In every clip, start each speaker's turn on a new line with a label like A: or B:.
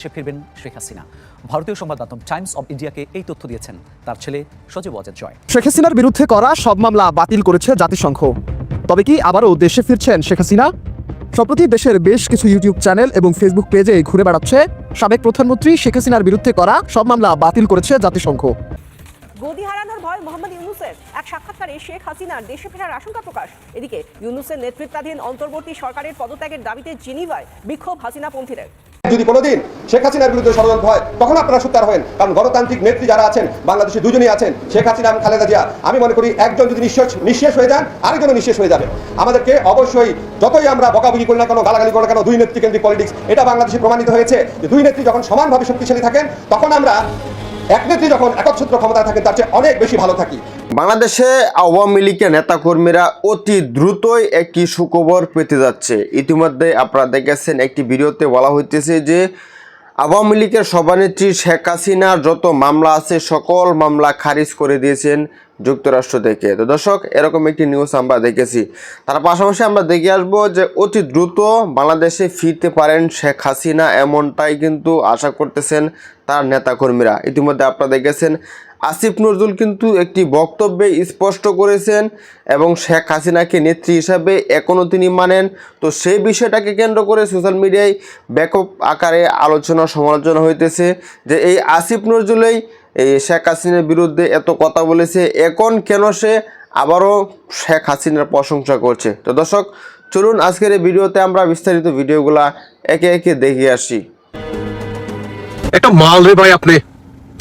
A: সে ফিরবেন শেখ হাসিনা। ভারতীয় সংবাদ মাধ্যম টাইমস অব ইন্ডিয়াকে এই তথ্য দিয়েছেন তার ছেলে সজীব অজেদ জয়।
B: শেখ হাসিনার বিরুদ্ধে করা সব মামলা বাতিল করেছে জাতিসংঘ। তবে কি আবারও দেশে ফিরছেন শেখ হাসিনা? সম্প্রতি দেশের বেশ কিছু ইউটিউব চ্যানেল এবং ফেসবুক পেজে ঘুরে বেড়াচ্ছে সাবেক প্রধানমন্ত্রী শেখ হাসিনার বিরুদ্ধে করা সব মামলা বাতিল করেছে জাতিসংঘ।
C: গদি হারানোর ভয় মোহাম্মদ ইউনুসের। এক সাক্ষাৎকারে শেখ হাসিনার দেশে ফেরার আশঙ্কা প্রকাশ। এদিকে ইউনুসের নেতৃত্বাধীন অন্তর্বর্তী সরকারের পদত্যাগের দাবিতে জিনিভায় বিক্ষোভ হাসিনা হাসিনাপন্থীদের।
D: যদি কোনোদিন শেখ হাসিনার বিরুদ্ধে ষড়যন্ত্র হয়, তখন আপনারা সুত্তার হবেন। কারণ গণতান্ত্রিক নেত্রী যারা আছেন, বাংলাদেশে দুজনই আছেন, শেখ হাসিনা এবং খালেদা জিয়া। আমি মনে করি একজন যদি নিঃশেষ নিঃশেষ হয়ে যান, আরেকজনও নিঃশেষ হয়ে যাবে। আমাদেরকে অবশ্যই যতই আমরা বকাবকি করি না কেন, গালাগালি করি না কেন, দুই নেত্রী কেন্দ্রিক পলিটিক্স এটা বাংলাদেশে প্রমাণিত হয়েছে যে দুই নেত্রী যখন সমানভাবে শক্তিশালী থাকেন, তখন আমরা এক নেত্রী যখন একচ্ছত্র ক্ষমতায় থাকেন, তার চেয়ে অনেক বেশি ভালো থাকি।
E: বাংলাদেশে আওয়ামী লীগের নেতাকর্মীরা অতি দ্রুতই একটি সুখবর পেতে যাচ্ছে। ইতিমধ্যে আপনারা দেখেছেন, একটি ভিডিওতে বলা হইতেছে যে, আওয়ামী লীগের সভানেত্রী শেখ হাসিনার যত মামলা আছে, সকল মামলা খারিজ করে দিয়েছেন। যুক্তরাষ্ট্র থেকে। তো দর্শক, এরকম একটি নিউজ আমরা দেখেছি। তার পাশাপাশি আমরা দেখে আসব যে অতি দ্রুত বাংলাদেশে ফিরতে পারেন শেখ হাসিনা এমনটাই কিন্তু আশা করতেছেন তার নেতাকর্মীরা। ইতিমধ্যে আপনারা দেখেছেন, আসিফ নজরুল কিন্তু একটি বক্তব্যে স্পষ্ট করেছেন এবং শেখ হাসিনাকে নেত্রী হিসাবে এখনও তিনি মানেন। তো সেই বিষয়টাকে কেন্দ্র করে সোশ্যাল মিডিয়ায় ব্যাপক আকারে আলোচনা সমালোচনা হইতেছে যে এই আসিফ নজরুলেই এই শেখ হাসিনার বিরুদ্ধে এত কথা বলেছে, এখন কেন সে আবারও শেখ হাসিনার প্রশংসা করছে? তো দর্শক, চলুন আজকের এই ভিডিওতে আমরা বিস্তারিত ভিডিওগুলা একে একে দেখে আসি।
F: একটা মাল রে ভাই আপনি,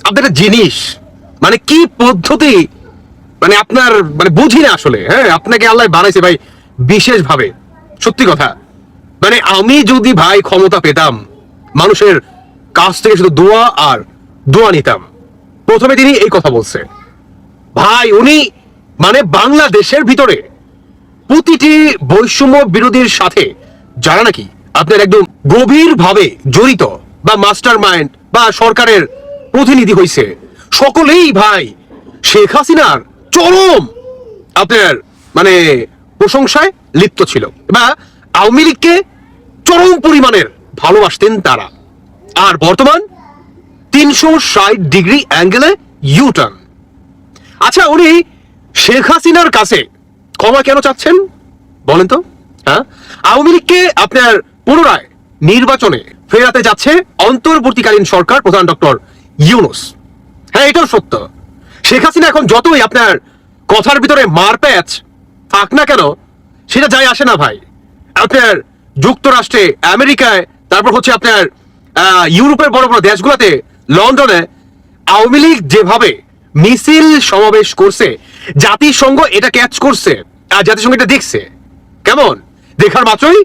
F: আপনার জিনিস মানে কি পদ্ধতি মানে আপনার মানে বুঝি না আসলে হ্যাঁ? আপনাকে আল্লাহ বানাইছে ভাই বিশেষ ভাবে সত্যি কথা। মানে আমি যদি ভাই ক্ষমতা পেতাম, মানুষের কাছ থেকে শুধু দোয়া আর দোয়া নিতাম প্রথমে তিনি এই কথা বলছে ভাই, উনি মানে বাংলাদেশের ভিতরে প্রতিটি বৈষম্য বিরোধীর সাথে যারা নাকি আপনার একদম গভীর ভাবে জড়িত বা মাস্টার মাইন্ড বা সরকারের প্রতিনিধি হয়েছে সকলেই ভাই শেখ হাসিনার চরম আপনার মানে প্রশংসায় লিপ্ত ছিল বা আওয়ামী লীগকে চরম পরিমাণের ভালোবাসতেন তারা। আর বর্তমান তিনশো ষাট ডিগ্রি অ্যাঙ্গেলে ইউটার্ন আচ্ছা উনি শেখ হাসিনার কাছে ক্ষমা কেন চাচ্ছেন? বলেন তো হ্যাঁ? আওয়ামী লীগকে আপনার পুনরায় নির্বাচনে ফেরাতে যাচ্ছে অন্তর্বর্তীকালীন সরকার প্রধান ডক্টর ইউনুস। হ্যাঁ এটাও সত্য। শেখ হাসিনা এখন যতই আপনার কথার ভিতরে মার মারপ্যাচ থাক না কেন, সেটা যায় আসে না ভাই। আপনার যুক্তরাষ্ট্রে, আমেরিকায়, তারপর হচ্ছে আপনার ইউরোপের বড় বড় দেশগুলোতে লন্ডনে আওয়ামী লীগ যেভাবে মিছিল সমাবেশ করছে, জাতিসংঘ এটা ক্যাচ করছে আর জাতিসংঘ এটা দেখছে। কেমন? দেখার মাত্রই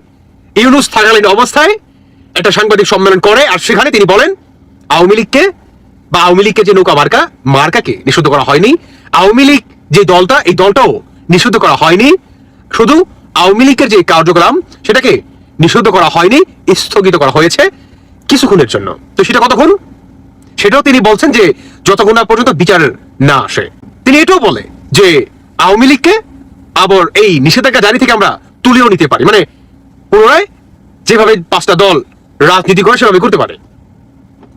F: ইউনুস থাকালীন অবস্থায় একটা সাংবাদিক সম্মেলন করে আর সেখানে তিনি বলেন, আওয়ামী লীগকে বা আওয়ামী লীগকে যে নৌকা মার্কা, মার্কাকে নিষিদ্ধ করা হয়নি, আওয়ামী লীগ যে দলটা, এই দলটাও নিষিদ্ধ করা হয়নি, শুধু আওয়ামী লীগের যে কার্যক্রম সেটাকে নিষিদ্ধ করা হয়নি, স্থগিত করা হয়েছে কিছুক্ষণের জন্য। তো সেটা কতক্ষণ? সেটাও তিনি বলছেন যে যতক্ষণ না পর্যন্ত বিচার না আসে। তিনি এটাও বলে যে আওয়ামী লীগকে আবার এই নিষেধাজ্ঞা জারি থেকে আমরা তুলেও নিতে পারি। মানে পুনরায় যেভাবে পাঁচটা দল রাজনীতি করে সেভাবে করতে পারে।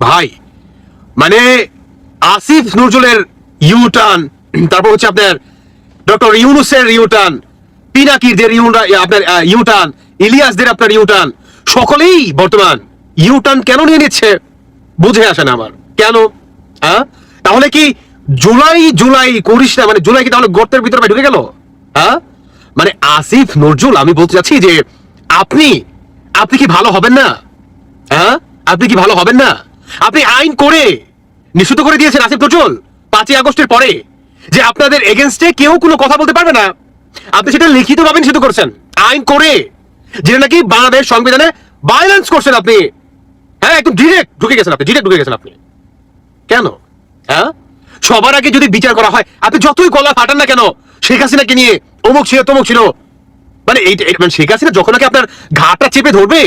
F: ভাই মানে আসিফ নজরুলের ইউটার্ন তারপর হচ্ছে আপনার ডক্টর ইউনুসের ইউটার্ন পিনাকিরদের আপনার ইউটার্ন ইলিয়াসদের আপনার ইউ টার্ন সকলেই বর্তমান ইউটার্ন কেন নিয়ে নিচ্ছে বুঝে আসে না আমার। কেন? হ্যাঁ তাহলে কি জুলাই জুলাই করিস না? মানে জুলাই কি তাহলে গর্তের ভিতরে ঢুকে গেল? হ্যাঁ মানে আসিফ, নজরুল, আমি বলতে চাচ্ছি যে আপনি আপনি কি ভালো হবেন না? হ্যাঁ আপনি কি ভালো হবেন না? আপনি আইন করে নিষিদ্ধ করে দিয়েছেন আসিফ, নজরুল, পাঁচই আগস্টের পরে যে আপনাদের এগেনস্টে কেউ কোনো কথা বলতে পারবে না। আপনি সেটা লিখিত ভাবে নিষিদ্ধ করছেন। আইন করে যেটা নাকি বাংলাদেশ সংবিধানে ভায়োলেন্স করছেন আপনি। হ্যাঁ একদম ডিরেক্ট ঢুকে গেছেন আপনি ডিরেক্ট ঢুকে গেছেন আপনি। কেন? হ্যাঁ? সবার আগে যদি বিচার করা হয়, আপনি যতই গলা ফাটান না কেন, শেখ হাসিনাকে নিয়ে অমুক ছিল, তমুক ছিল। মানে মানে শেখ হাসিনা যখন নাকি আপনার ঘাটটা চেপে ধরবে,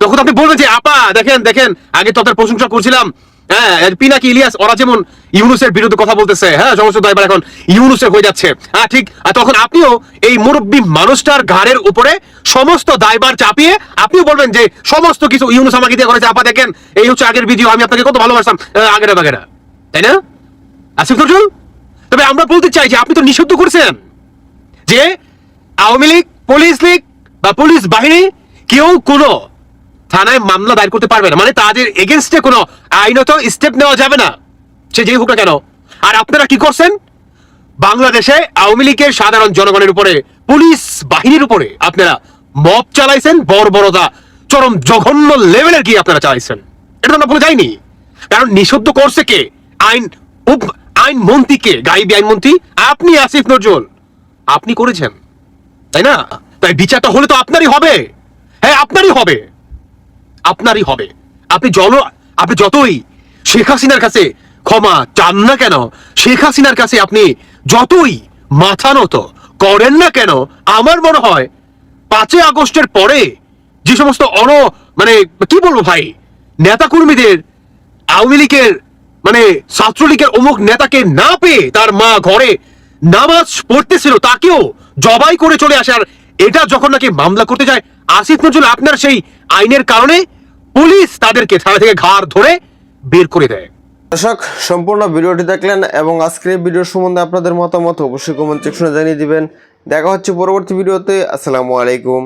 F: তখন আপনি বলবেন যে, আপা, দেখেন দেখেন, আগে তো আপনার প্রশংসা করছিলাম হ্যাঁ পিনাকি ইলিয়াস? ওরা যেমন ইউনুসের বিরুদ্ধে কথা বলতেছে হ্যাঁ সমস্ত দায়বার এখন ইউনুসের হয়ে যাচ্ছে। হ্যাঁ ঠিক। তখন আপনিও এই মুরব্বী মানুষটার ঘাড়ের উপরে সমস্ত দায়বার চাপিয়ে আপনিও বলবেন যে সমস্ত কিছু ইউনুস আমাকে দিয়ে করেছে। আপা, দেখেন, এই হচ্ছে আগের ভিডিও আমি আপনাকে কত ভালোবাসতাম। আগেরা, বাগেরা। তাই না? আসিফ নজরুল? তবে আমরা বলতে চাই যে আপনি তো নিষিদ্ধ করেছেন যে আওয়ামী লীগ, পুলিশ লীগ বা পুলিশ বাহিনী কেউ কোনো থানায় মামলা দায়ের করতে পারবে না। মানে তাদের এগেনস্টে কোনো আইনত স্টেপ নেওয়া যাবে না। সে যেই হোক না কেন। আর আপনারা কি করছেন? বাংলাদেশে আওয়ামী লীগের সাধারণ জনগণের উপরে, পুলিশ বাহিনীর উপরে আপনারা মব চালাইছেন, বর্বরতা, চরম জঘন্য লেভেলের কি আপনারা চালাইছেন। এটা তো বলে যাইনি। কারণ নিষিদ্ধ করছে কে? আইন আইন মন্ত্রী কে? গাইবি আইন মন্ত্রী? আপনি আসিফ নজরুল। আপনি করেছেন। তাই না? তাই বিচারটা হলে তো আপনারই হবে। হ্যাঁ আপনারই হবে। আপনারই হবে। আপনি জল, আপনি যতই শেখ হাসিনার কাছে ক্ষমা চান না কেন, শেখ হাসিনার কাছে আপনি যতই মাথা নত করেন না কেন, আমার মনে হয় পাঁচই আগস্টের পরে যে সমস্ত অন মানে কি বলব ভাই নেতা কর্মীদের আওয়ামী লীগের মানে ছাত্রলীগের অমুক নেতাকে না পেয়ে তার মা ঘরে নামাজ পড়তেছিল, তাকেও জবাই করে চলে আসার, এটা যখন নাকি মামলা করতে যায়, আসিফ নজরুল আপনার সেই আইনের কারণে পুলিশ তাদেরকে থানা থেকে ঘাড় ধরে বের করে দেয়।
E: দর্শক, সম্পূর্ণ ভিডিওটি দেখলেন এবং আজকের এই ভিডিও সম্বন্ধে আপনাদের মতামত অবশ্যই কমেন্ট সেকশনে জানিয়ে দিবেন। দেখা হচ্ছে পরবর্তী ভিডিওতে। আসসালামু আলাইকুম।